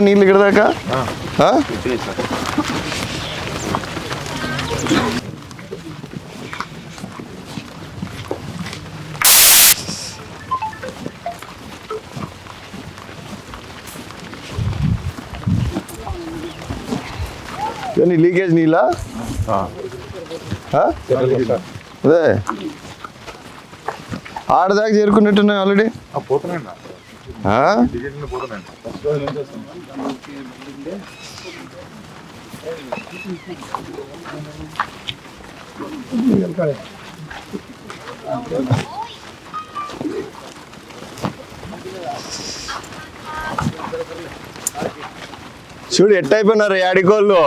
నీళ్ళు ఇక్కడ దాకా? లీకేజ్ నీళ్ళా? అదే. ఆడదాకా చేరుకున్నట్టున్నాయి ఆల్రెడీ పోతున్నాయండి చూడు ఎట్ అయిపోయినారు యాడికోళ్ళు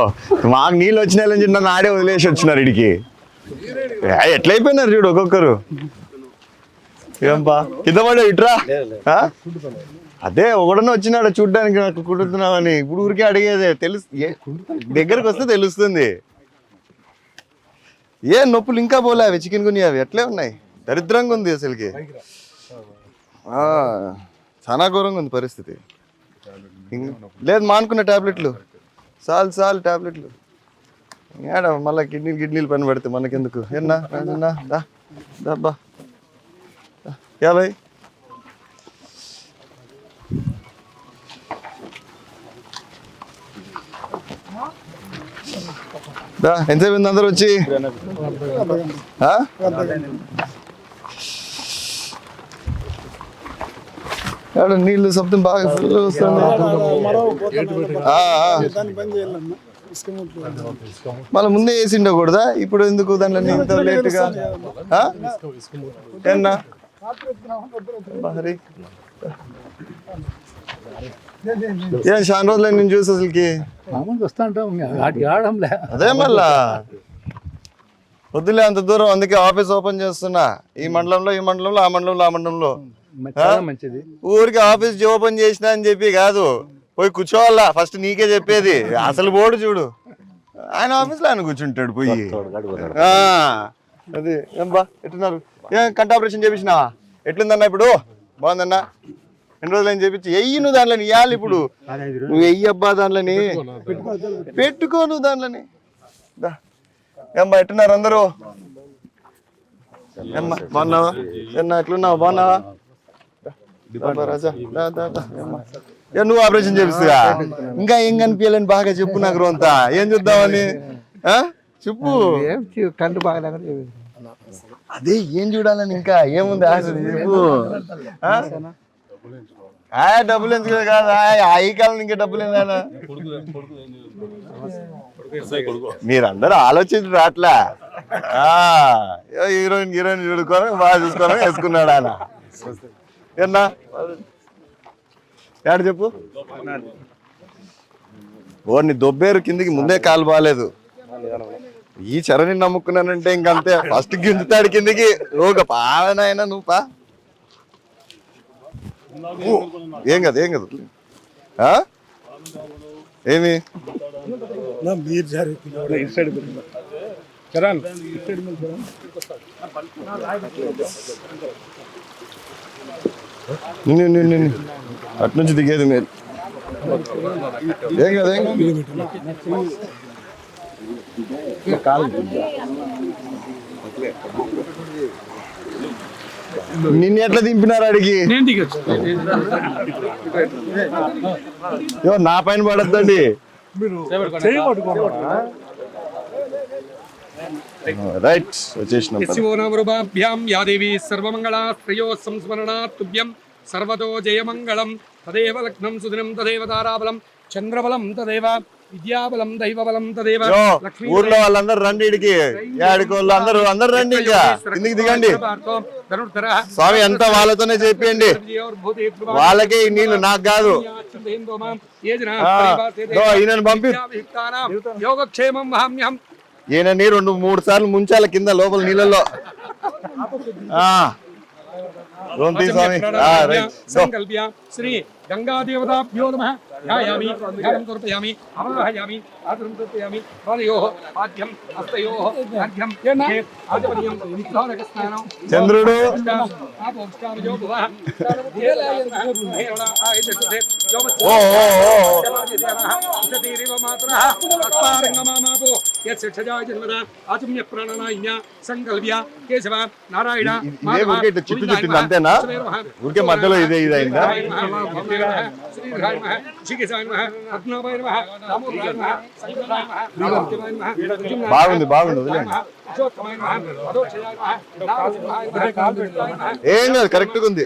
మాకు నీళ్ళు వచ్చినాయని చెప్పి నన్ను ఆడే వదిలేసి వచ్చినారు ఇడికి. ఎట్లయిపోయినారు చూడు ఒక్కొక్కరు? ఏంపా కింద పడే ఇట్రా ఆ? అదే ఒకడన వచ్చినాడు చూడ్డానికి నాకు కుడుతున్నావని. ఇప్పుడు ఊరికే అడిగేదే తెలుసు దగ్గరకు వస్తే తెలుస్తుంది. ఏ నొప్పులు ఇంకా పోలే అవి చికెన్ గుని అవి ఎట్లే ఉన్నాయి. దరిద్రంగా ఉంది అసలుకి. చాలా ఘోరంగా ఉంది పరిస్థితి. లేదు మానుకున్న టాబ్లెట్లు. చాలు చాలు టాబ్లెట్లు. ఏడ మళ్ళీ కిడ్నీలు కిడ్నీలు పని పడితే మనకెందుకు? ఎన్నా రాజన్నా దా దాబ్బా యాభై. ఎంతసేపు ఉంది అందరూ వచ్చి? నీళ్ళు సప్తం బాగా ఫుల్ వస్తుంది మళ్ళీ ముందే వేసి ఉండకూడదా ఇప్పుడు ఎందుకు దాంట్లో ఇంత లేట్గా? ఆ? ఏం చాలా రోజులు నేను చూసి అసలుకి? మామూలుగా వస్తా ఉంటాం వాటికి ఆడంలే అదే మళ్ళా. వద్దులే అంత దూరం అందుకే ఆఫీస్ ఓపెన్ చేస్తున్నా. ఈ మండలంలో ఈ మండలంలో ఆ మండలంలో ఆ మండలంలో. మంచిది. ఊరికి ఆఫీస్ ఓపెన్ చేసినా అని చెప్పి కాదు. పోయి కూర్చోవాలా? ఫస్ట్ నీకే చెప్పేది. అసలు బోర్డు చూడు. ఆయన ఆఫీస్లో ఆయన కూర్చుంటాడు పోయి. ఆ, అది ఏం బా ఎట్టున్నారు? ఏం కంట ఆపరేషన్ చేపించినావా? ఎట్లుందన్నా ఇప్పుడు? బాగుందన్నా? రెండు రోజులు అని చెప్పించి ఎయ్యి నువ్వు దాంట్లోని ఇవ్వాలి ఇప్పుడు. నువ్వు వెయ్యి అబ్బా దాంట్లోని. పెట్టుకో నువ్వు దాంట్లోని ఏమ్మా ఎట్టున్నారు అందరూ? ఏమ్మా బాగున్నావా? ఎట్లున్నావు? బాగున్నావా? రాజా. నువ్వు ఆపరేషన్ చేపిస్తుగా? ఇంకా ఏం కనిపించాలని బాగా చెప్పు నాకు రోంతా ఏం చూద్దామని? ఆ? చెప్పు. కంటి బాగా అదే ఏం చూడాలని ఇంకా? ఏముంది? ఆశ చెప్పు. డబ్బులు ఎందుకు కాదు. ఆ, ఈ కాలం ఇంకా డబ్బులు ఏందన్నా మీరందరూ ఆలోచించి రాట్లా. ఆ, ఏ హీరోయిన్ హీరోయిన్ చూడుకొని బాగా చూసుకొని వేసుకున్నాడు ఆయన ఏనా ఏడు చెప్పు? ఓర్ని దొబ్బేరు కిందికి ముందే కాలు బాగాలేదు ఈ చరణి నమ్ముకున్నానంటే ఇంకంతే. ఫస్ట్ గింజుతాడు కిందికి. రోగ పావనైనా నువ్వు పా. ఏం కదా ఏం కదా? ఏమి? నిన్ను అటు నుంచి దిగేది మీరు ఏం కదా ఏం కాదు. నిన్ను ఎట్లా దింపినారు అడిగి నేను దిగచ్చు. యో నా పైన పడద్దండి. రైట్ వచ్చేసినాం పద. శివోనవృభాభ్యాం యా దేవీ సర్వమంగళా శ్రేయో సంస్మరణా తుభ్యం సర్వతో జయమంగళం. తదేవ లగ్నం సుదినం తదేవ తారాబలం చంద్రబలం తదేవ విద్యాబలం దైవబలం తదేవ ఊర్లో వాళ్ళందరూ రండి ఇడికి. యాడికోళ్ళు అందరూ అందరూ రండి ఇంకా. కిందికి దిగండి. స్వామి అంతా వాళ్ళతోనే చెప్పండి వాళ్ళకే ఈ నీళ్ళు నాకు కాదు. ఈయనను పంపి. యోగక్షేమం వహామ్యం ఈయనని రెండు మూడు సార్లు ముంచాల కింద లోపల ఆ. రోంతి స్వామి. ఆ, రైట్ దో. సంకల్ప్య శ్రీ గంగాదేవతాభ్యో నమ ధ్యాయామి ధ్యానం సమర్పయామి అవాహయామి ఆదరం సమర్పయామి పాదయోః పాద్యం హస్తయోః అర్ఘ్యం ఆచమనీయం విగ్రహోదక సంకల్ప్య కేశవ నారాయణ చుట్టూ చుట్టింది అంతేనా? ఊరికే మధ్యలో ఇదే ఇది అయిందా? బాగుంది బాగుంది వదిలేండి ఏం కాదు కరెక్ట్గా ఉంది.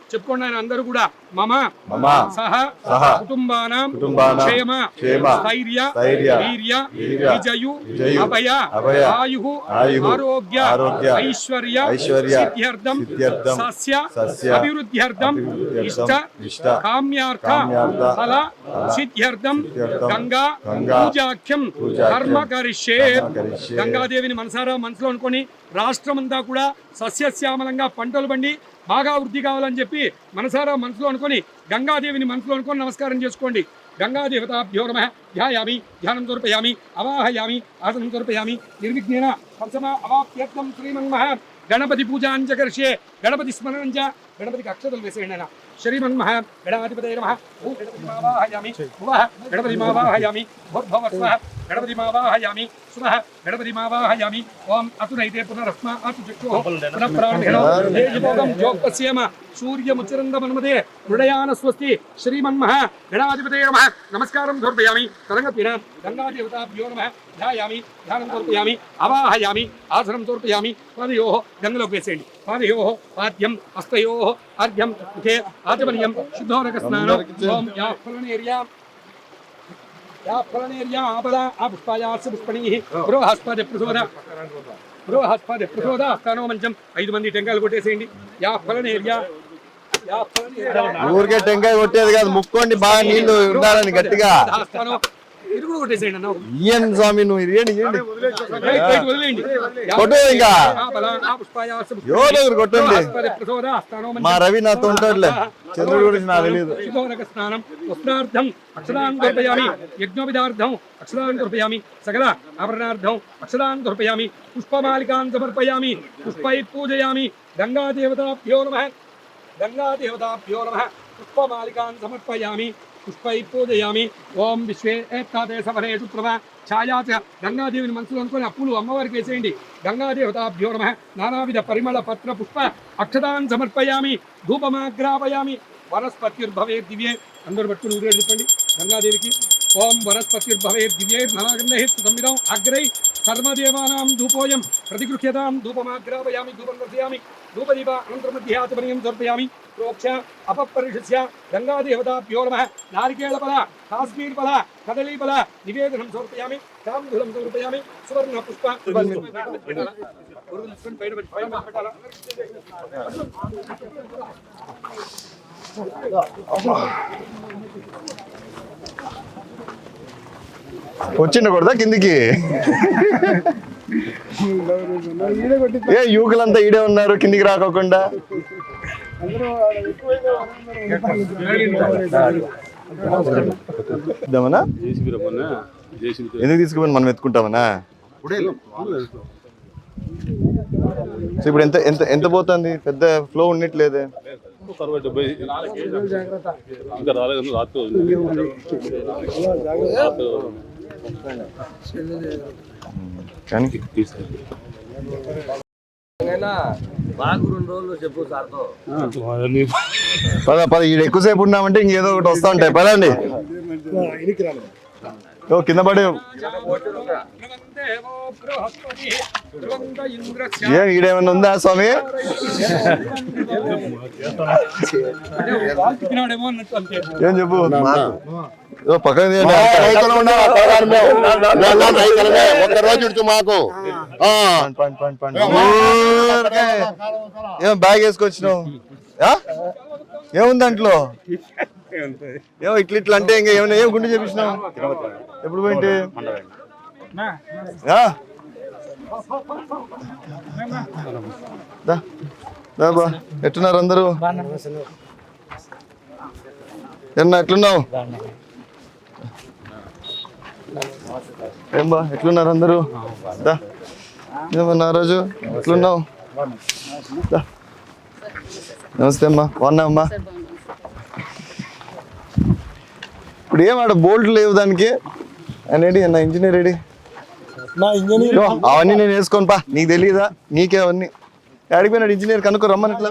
చెప్పుకోండి ఆయన అందరూ కూడా. మమ సహ కుటుంబాన క్షేమ ధైర్య వీర్య విజయు అభయ ఆయు ఆరోగ్య ఐశ్వర్య సిద్ధ్యర్థం సస్య అభివృద్ధ్యర్థం ఇష్ట కామ్యార్థ ఫల సిద్ధ్యర్థం గంగా పూజాఖ్యం కర్మ కరిష్యే. గంగాదేవిని మనసారా మనసులో అనుకొని రాష్ట్రమంతా కూడా సస్యశ్యామలంగా పంటలు పండి బాగా వృద్ధి కావాలని చెప్పి మనసారా మనసులో అనుకొని గంగాదేవిని మనసులో అనుకొని నమస్కారం చేసుకోండి. గంగాదేవతాభ్యో నమ. ధ్యాయామి ధ్యానం సమర్పయామి అవాహయామి ఆసనం సమర్పయామి నిర్విఘ్నేన పంచమ అవాప్యర్థం శ్రీమన్మహ. గణపతి పూజాంచ కరిష్యే గణపతి స్మరణంచ గణపతికి అక్షతలు వేసేయండి ఆయన. శ్రీమన్మహ గణాధిపతయ నమ. ఓ గణపతి మావాహయామి గణపతి మావాహయామి భోర్భవ స్వః గణపతి మావాహయామి స్వః గణపతి మావాహయామి ఓం అతునైతే పునరస్మ అతు చక్షుః పునః ప్రారంభేణ తేజభోగం జ్యోపస్యేమ సూర్యముచ్చరందమన్మదే హృదయాన స్వస్తి శ్రీమన్మహ గణాధిపతయ నమ నమస్కారం సమర్పయామి తరంగపీన గంగాదేవతాభ్యో నమ ధ్యాయామి ధ్యానం సమర్పయామి అవాహయామి ఆసనం సమర్పయామి పాదయో గంగలోకి వేసేయండి పాదయో పాద్యం హస్తయో అర్ఘ్యం ముఖే ఆచమనీయం శుద్ధోరక స్నానం ఓం యా ఫలనేర్యా బృహస్పతి ప్రసోద బృహస్పతి ప్రసోద స్థానో మంచం ఐదు మంది టెంకాయలు కొట్టేసేయండి. యా ఫలనేర్యా ఊరికే టెంకాయ కొట్టేది కాదు ముక్కోండి బాగా నీళ్ళు ఉండాలని గట్టిగా. స్వామి నువ్వు కొట్టు ఇంకా. కొట్టండి? మా రవి నాతో ఉంటాడులే చంద్రుడు గురించి నాకు తెలియదు శుభోదక స్నానం వస్త్రార్థం అక్షరాన్ దర్పయామి యజ్ఞోపిదార్థం అక్షరాన్ దర్పయామి సకల ఆభరణార్థం అక్షరాన్ దర్పయామి పుష్పమాలికాన్ సమర్పయామి. పుష్పై పూజయామి గంగాదేవతాభ్యో నమ. గంగాదేవతాభ్యో నమ. పుష్పమాలికాన్ సమర్పయామి. పుష్పై పూజయామి ఓం విశ్వే ఏత్తాదే సమరేషు ప్రభ ఛాయా గంగాదేవిని మనసులో అనుకుని అప్పులు అమ్మవారికి వేసేయండి. గంగాదేవతాభ్యో నమ. నానావిధ పరిమళ పత్ర పుష్ప అక్షతాన్ సమర్పయామి. ధూపమాగ్రాపయామి వనస్పతిర్భవే దివ్యే. అందరు పట్టుకుని ఊరేడు చెప్పండి గంగాదేవికి ఓం వనస్పతిర్భవే దివ్యే. నవాగ్రహే సంవిధం అగ్రై सर्वदेवानां धूपोऽयं प्रतिगृह्यतां धूपमाग्रापयामि धूपं वर्धयामि धूपदीप अनन्तरं मध्याचमनीयं समर्पयामि प्रोक्ष्य अपपरिषस्य गङ्गादेवताभ्यो नमः नारिकेलफल काश्मीरफल कदलीफल निवेदनं समर्पयामि ताम्बूलं समर्पयामि सुवर्णपुष्प Oh, వచ్చిండకూడదా కిందికి. ఏ యువకులంతా ఈడే ఉన్నారు కిందికి రాకోకుండా. ఎందుకు తీసుకుపోయి మనం ఎత్తుకుంటామనా? సో ఇప్పుడు ఎంత ఎంత ఎంత పోతుంది? పెద్ద ఫ్లో ఉండట్లేదే అరవై డెబ్బై ఇంకా రాలేదు రాత్రి కానీ పద పద ఈడ ఎక్కువసేపు ఉన్నామంటే ఇంకేదో ఒకటి వస్తా ఉంటాయి. పదండి. ఓ కింద పడే. ఏం ఈడేమన్నా ఉందా స్వామి ఏం చెప్పు పక్కన మాకు. ఏం బ్యాగ్ వేసుకొచ్చినావు ఆ? ఏముంది దాంట్లో ఏమో ఇట్లా ఇట్లా అంటే ఇంకా ఏమైనా ఏం గుండె చేపించినావు ఎప్పుడు పోయింటే ఆ? దా. దా. బా. ఎట్టున్నారు అందరూ? ఎన్నా ఎట్లున్నావు? ఏం బా ఎట్లున్నారు అందరూ? దా. ఏమన్నా రోజు? ఎట్లున్నావు? దా. నమస్తే అమ్మా. బాగున్నా అమ్మా? ఇప్పుడు ఏం ఆడ బోల్ట్ లేవు దానికి? ఆయన ఏడి నా ఇంజనీర్ అవన్నీ నేను వేసుకోను పా. నీకు తెలియదా నీకే అవన్నీ. ఆడికి పోయినాడు ఇంజనీర్? కనుక్కో రమ్మని ఇట్లా.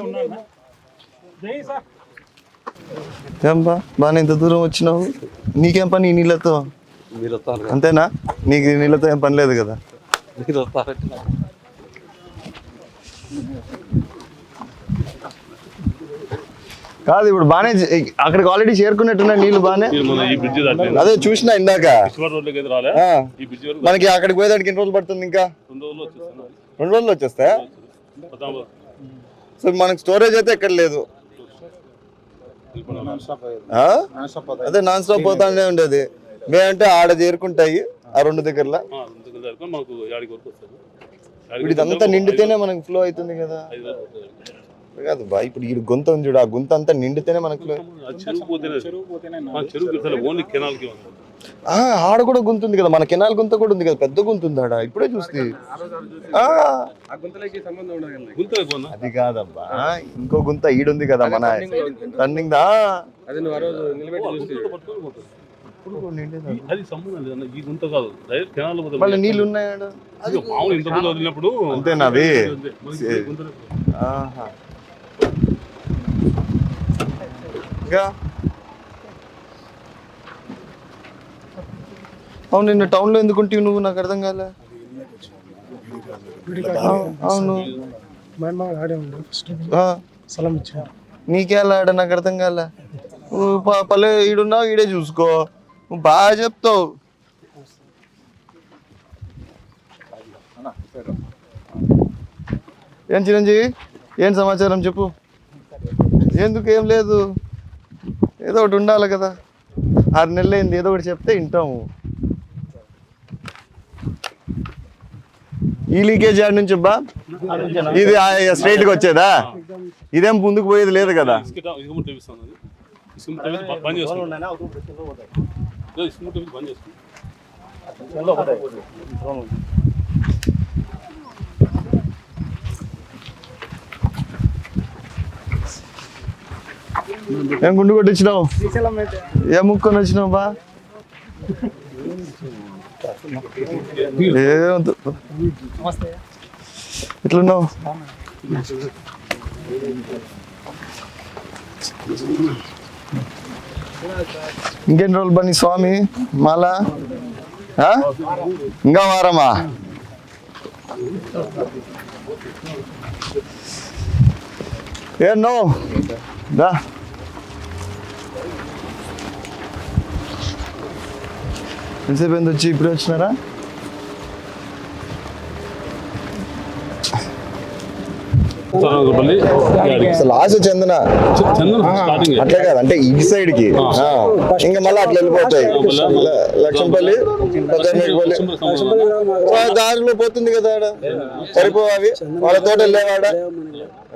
ఏం బా బాగా ఇంత దూరం వచ్చినావు. నీకేం పని ఈ నీళ్ళతో? అంతేనా? నీకు ఈ నీళ్ళతో ఏం పని లేదు కదా మీరు వస్తారు కాదు ఇప్పుడు బాగానే చే- అక్కడికి ఆల్రెడీ చేరుకున్నట్టున్నాయి నీళ్ళు బాగానే. మీరు మన ఈ బ్రిడ్జ్ దాటి అదే చూసినా ఇందాక. మనకి అక్కడికి పోయేదానికి ఎన్ని రోజులు పడుతుంది ఇంకా? రెండు రోజులు వచ్చేస్తాయా పద్నాలుగు సో మనకి స్టోరేజ్ అయితే ఎక్కడ లేదు. ఆ? అదే నాన్ స్టాప్ పోతానే ఉండేది. మేమంటే ఆడ చేరుకుంటాయి ఆ రెండు దగ్గరలో. ఇదంతా నిండితేనే మనకి ఫ్లో అవుతుంది కదా. కాదు బా ఇప్పుడు ఈ గుంత ఉంది చూడు ఆ గుంత అంతా నిండితేనే మనకి ఆడ కూడా గుంత ఉంది కదా మన కెనాల్ గుంత కూడా ఉంది కదా పెద్ద గుంత ఉంది ఆడ ఇప్పుడే చూస్తే ఆ, గుంతలకు పోనా అది కాదబ్బా ఇంకో గుంత ఈడుంది కదా మన టర్నింగ్ దా. ఈ- అది సంబంధం లేదన్న ఈ గుంత కాదు డైరెక్ట్ కెనాల్ పోతుంది మళ్ళీ నీళ్ళు ఉన్నాయాడ అది మామూలు ఇంత ముందు వదిలినప్పుడు అంతేనా అవి? మనకి ఈ గుంతలో- ఆహా. ఇంకా? అవును నిన్న టౌన్లో ఎందుకుంటావు నువ్వు? నాకు అర్థం కాలే. అవును. ఇచ్చారు నీకే అలా ఆడ? నాకు అర్థం కాలే. నువ్వు పల్లె ఈడున్నావు ఈడే చూసుకో. నువ్వు బాగా చెప్తావు. ఏం చిరంజీవి? ఏం సమాచారం చెప్పు. ఎందుకు ఏం లేదు? ఏదో ఒకటి ఉండాలి కదా. ఆరు నెలలు అయింది ఏదో ఒకటి చెప్తే వింటాము. ఈ లీకేజ్ ఆడి నుంచి బా ఇది స్ట్రైట్ వచ్చేదా? ఇదేం ముందుకు పోయేది లేదు కదా. ఇసుక ఇసుక ముట్ట వేపిస్తాను అది ఇసుక ముట్ట వేసి బ- బంద్ చేసుకుంటాం ఇదో ఇసుక ముట్ట వేసి బంద్ చేసుకుంటాం ఏం గుండు కొట్టించినావు? ఏ ముక్కొని వచ్చినావు బా. ఎట్లున్నావు? ఇంకెన్ని రోజులు బని స్వామి? మాలా? ఇంకా వారమా? ఏ నో దా. ఎంతసేపు ఏంది వచ్చి ఇప్పుడే వచ్చినారా మళ్ళీ ఆశ చెందన. అట్లే కాదు అంటే ఈ సైడ్కి ఇంకా మళ్ళీ అట్లా వెళ్ళిపోతాయి. లక్ష్మపల్లి దారిలో పోతుంది కదా ఆడ? సరిపో అవి వాళ్ళ తోట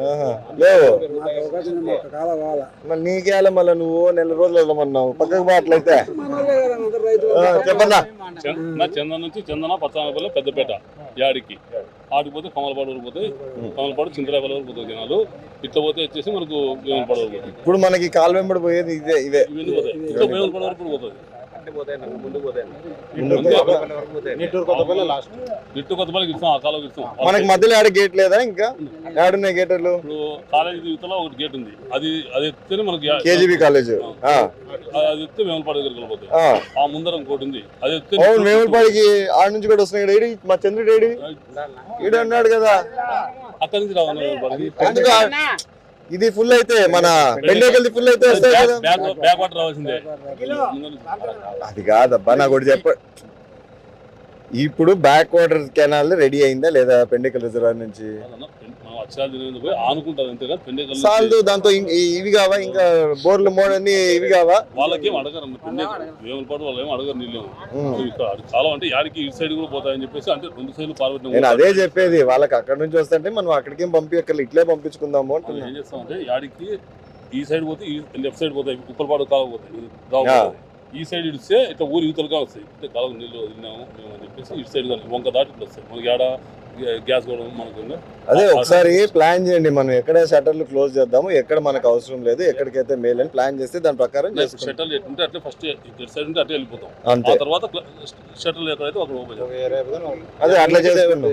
ఆహా, లేవు. మళ్ళీ నీకేళ మళ్ళీ నువ్వు నెల రోజులు వెళ్ళమన్నావు. పక్కకు బా అట్లయితే. చెప్పన్నా. చందన నుంచి చందన పచ్చానపల్లి పెద్దపేట యాడికి. ఆడికి పోతే కమలపాడు వరకు పోతాయి కమలపాడు చింతరాపల్లి వరకు పోతాయి జనాలు. ఇట్లా పోతే వచ్చేసి మనకు వేములపాడు వరకు ఇప్పుడు మనకి కాలు వెంబడి పోయేది ఇదే ఇవే. ఇట్లా వేములపాడు వరకు ఇట్టు కొత్తపల్లికి ఇస్తాం ఆ కాలువకి ఇస్తాం మనకి మధ్యలో ఆడ గేట్ లేదా ఇంకా? ఆడున్నాయి గేటర్లు ఇప్పుడు కాలేజీ యువతలో ఒకటి గేట్ ఉంది. అది అది ఎత్తితేనే మనకి కేజీబీ కాలేజ్ ఆ, అది ఎత్తే వేములపాడు దగ్గరికి వెళ్ళిపోతాయి. ఆ. ముందర ఇంకోటి ఉంది. అది ఎత్తే వేములపాడికి ఆడ నుంచి కూడా వస్తున్నాయి. ఏడి మా చంద్రుడు ఏడి ఈడు. అన్నాడు కదా. అక్కడి నుంచి రావాలి ఇది ఫుల్ అయితే మన పెండేకల్ది ఫుల్ అయితే వస్తాయి కదా. అది కాదబ్బా నాకు ఒకటి చెప్ప ఇప్పుడు బ్యాక్ వాటర్ కెనాల్ రెడీ అయిందా లేదా పెండికల్ రిజర్వాయర్ నుంచి? సాల్దు దాంతో ఇవి కావా? ఇంకా బోర్లు మోడని ఇవి కావా? వాళ్ళకేం అడగరు పాటు వాళ్ళు అడగరు చాలా అంటే యాడికి ఇటు సైడ్ కూడా పోతాయని చెప్పేసి అంటే రెండు సైడ్లు పాల్గొట్టిన నేను అదే చెప్పేది వాళ్ళకి అక్కడ నుంచి వస్తుంటే మనం అక్కడికి పంపించక్కర్లేదు ఇట్లే పంపించుకుందాము ఏం చేస్తామంటే యాడికి ఈ సైడ్ పోతే ఈ లెఫ్ట్ సైడ్ పోతాయి ఉప్పలపాడు కాలం. పోతాయి. ఈ సైడ్ ఇడిస్తే ఇట్లా ఊరు యువతలుగా వస్తాయి. అంటే కాలం నీళ్ళు వదిలినాము మేము అని చెప్పేసి ఇటు సైడ్ వంక దాటి ఇట్లా వస్తాయి. మనకి ఆడ గ్యాస్ కూడా మనకు. అదే ఒకసారి ప్లాన్ చేయండి మనం ఎక్కడ షటర్లు క్లోజ్ చేద్దాము ఎక్కడ మనకు అవసరం లేదు ఎక్కడికైతే మేల్ అని ప్లాన్ చేస్తే దాని ప్రకారం షట్టల్ ఎట్టుంటే అట్లే ఫస్ట్ ఇటు సైడ్ ఉంటే అట్లే వెళ్ళిపోతాం. ఆ తర్వాత షట్టల్ ఎక్కడైతే అక్కడ ఓపెన్ చేస్తాం. అదే అట్లా చేసుకున్నాం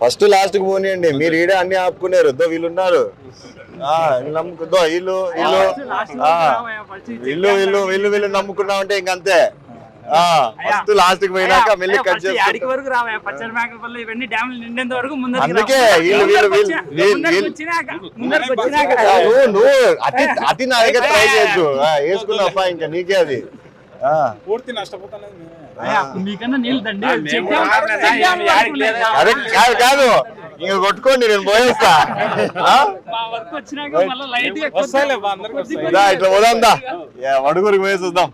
ఫస్ట్ లాస్ట్కి పోనీయండి. మీరు ఈడే అన్ని ఆపుకున్నారు దో వీళ్ళు ఉన్నారు ఆ, వీళ్ళు నమ్ముకుందో వీళ్ళు వీళ్ళు ఆ, వీళ్ళు వీళ్ళు వీళ్ళు వీళ్ళు నమ్ముకున్నామంటే ఇంకంతే. ఆ ఫస్ట్ లాస్ట్కి పోయినాక మళ్ళీ కట్ యాడికి చేసుకుంటాం. వరకు రావా పచ్చడి మేకల ఇవన్నీ డ్యాములు నిండేంత వరకు ముందరికి అందుకే. వీళ్ళు వీళ్ళు వీళ్ళు నువ్వు నువ్వు అతి అతి నా దగ్గర ట్రై చేయొచ్చు వేసుకున్నావా ఇంకా నీకే అది. ఆ, పూర్తి నష్టపోతాను మీకన్నా నీళ్ళు దండి కాదు కాదు. ఇంకా కొట్టుకోండి నేను పోయేస్తా. ఇట్లా పోదాం వడుగురికి పోయేసి వద్దాం